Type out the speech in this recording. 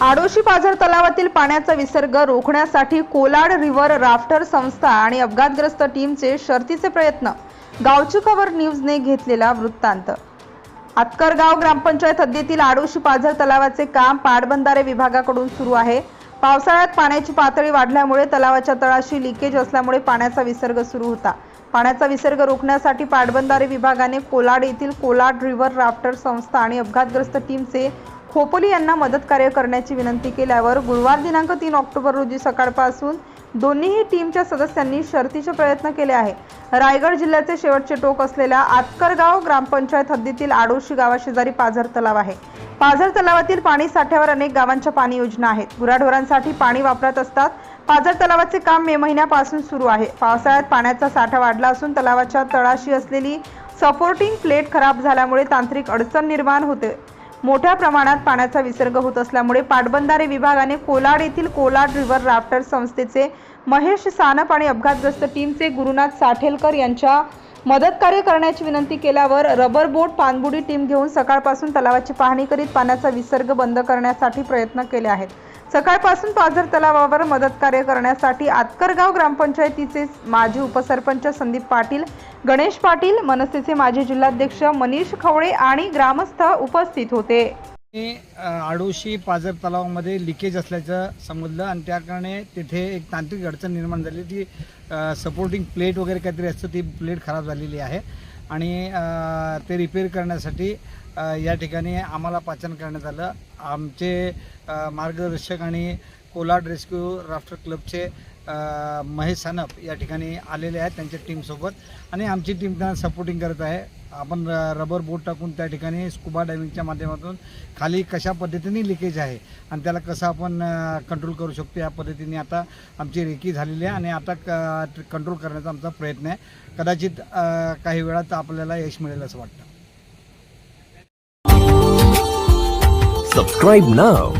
आडोशी पाझर तलावातील पाण्याचा विसर्ग रोखण्यासाठी कोलाड रिव्हर राफ्टर संस्था आणि अपघातग्रस्त टीमचे शर्तीचे प्रयत्न. गावची खबर न्यूजने घेतलेला वृत्तांत. आतकरगाव ग्रामपंचायत हद्दीतील आडोशी पाझर तलावाचे काम पाटबंधारे विभागाकडून सुरू आहे. पावसाळ्यात पाण्याची पातळी वाढल्यामुळे तलावाच्या तळाशी लिकेज असल्यामुळे पाण्याचा विसर्ग सुरू होता. पाण्याचा विसर्ग रोखण्यासाठी पाटबंधारे विभागाने कोलाड येथील कोलाड रिव्हर राफ्टर संस्था आणि अपघातग्रस्त टीमचे खोपोली यांना मदत कार्य करण्याची विनंती केल्यावर गुरुवार दिनांक तीन ऑक्टोबर रोजी सकाळपासून दोन्हीही टीमच्या सदस्यांनी शर्तीचे प्रयत्न केले आहे. रायगड जिल्ह्याचे शेवटचे टोक असलेल्या आतकरगाव ग्रामपंचायत हद्दीतील आडोशी गावाशेजारी पाझर तलाव आहे. पाझर तलावातील पाणी साठ्यावर अनेक गावांच्या पाणी योजना आहेत. गुराढोरांसाठी पाणी वापरत असतात. पाझर तलावाचे काम मे महिन्यापासून सुरू आहे. पावसाळ्यात पाण्याचा साठा वाढला असून तलावाच्या तळाशी असलेली सपोर्टिंग प्लेट खराब झाल्यामुळे तांत्रिक अडचण निर्माण होते. मोठ्या प्रमाणात पाण्याचा विसर्ग होत असल्यामुळे पाटबंधारे विभागाने कोलाड येथील कोलाड रिव्हर राफ्टर संस्थेचे महेश सानप आणि अपघातग्रस्त टीमचे गुरुनाथ साठेलकर यांच्या मदत कार्य करण्याची विनंती केल्यावर रबर बोट पाणबुडी टीम घेऊन सकाळपासून तलावाची पाहणी करीत पाण्याचा विसर्ग बंद करण्यासाठी प्रयत्न केले आहेत. सकाळपासून पाझर तलावावर मदत कार्य करण्यासाठी आतकरगाव ग्रामपंचायतीचे माजी उपसरपंच संदीप पाटील गणेश पाटील मनसेचे माजी जिल्हाध्यक्ष मनीष खवळे आणि ग्रामस्थ उपस्थित होते. आडोशी पाजर तलावामध्ये लिकेज असल्याचं समजलं आणि त्याकारणे तिथे एक तांत्रिक अडचण निर्माण झाली. ती सपोर्टिंग प्लेट वगैरे काहीतरी असतं ती प्लेट खराब झालेली आहे. आणि ते रिपेअर करण्यासाठी या ठिकाणी आम्हाला पाचन करण्यात आलं. आमचे मार्गदर्शक आणि कोलाड रेस्क्यू राफ्टर क्लबचे महेश सानप या ठिकाणी आलेले आहेत त्यांच्या टीमसोबत आणि आमची टीम त्यांना सपोर्टिंग करत आहे. आपण र- रबर बोट टाकून त्या ठिकाणी स्कुबा डायव्हिंगच्या माध्यमातून खाली कशा पद्धतीने लिकेज आहे आणि त्याला कसं आपण कंट्रोल करू शकतो या पद्धतीने आता आमची रेकी झालेली आहे आणि आता क कंट्रोल करण्याचा आमचा प्रयत्न आहे. कदाचित काही वेळात आपल्याला यश मिळेल असं वाटतं. Subscribe now